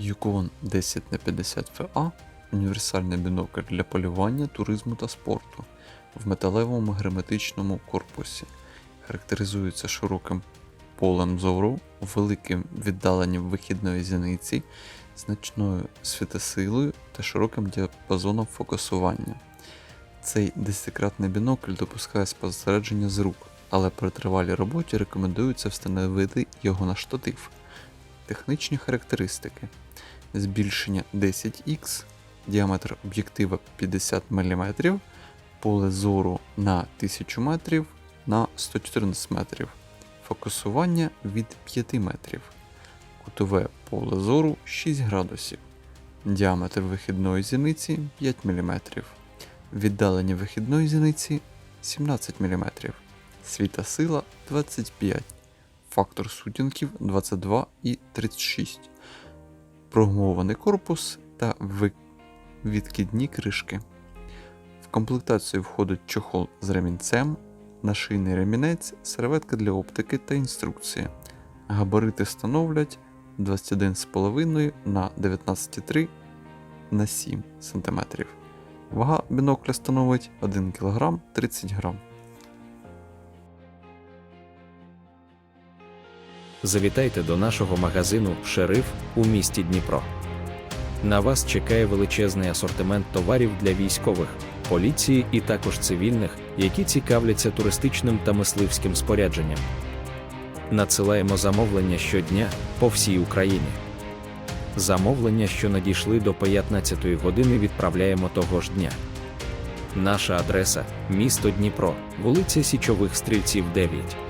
Yukon 10 на 50 VA універсальний бінокль для полювання, туризму та спорту в металевому герметичному корпусі. Характеризується широким полем зору, великим віддаленням вихідної зіниці, значною світосилою та широким діапазоном фокусування. Цей десятикратний бінокль допускає спостереження з рук, але при тривалій роботі рекомендується встановити його на штатив. Технічні характеристики: збільшення 10х, діаметр об'єктива 50 мм, поле зору на 1000 метрів на 114 метрів, фокусування від 5 метрів, кутове поле зору 6 градусів, діаметр вихідної зіниці 5 мм, віддалення вихідної зіниці 17 мм, світа сила 25 фактор сутінків 22 і 36, прогумований корпус та відкидні кришки. В комплектацію входить чохол з ремінцем, нашийний ремінець, серветка для оптики та інструкція. Габарити становлять 21,5 на 19,3 на 7 см. Вага бінокля становить 1 кг 30 г. Завітайте до нашого магазину Шериф у місті Дніпро. На вас чекає величезний асортимент товарів для військових, поліції і також цивільних, які цікавляться туристичним та мисливським спорядженням. Надсилаємо замовлення щодня по всій Україні. Замовлення, що надійшли до 15-ї години, відправляємо того ж дня. Наша адреса місто Дніпро, вулиця Січових Стрільців 9.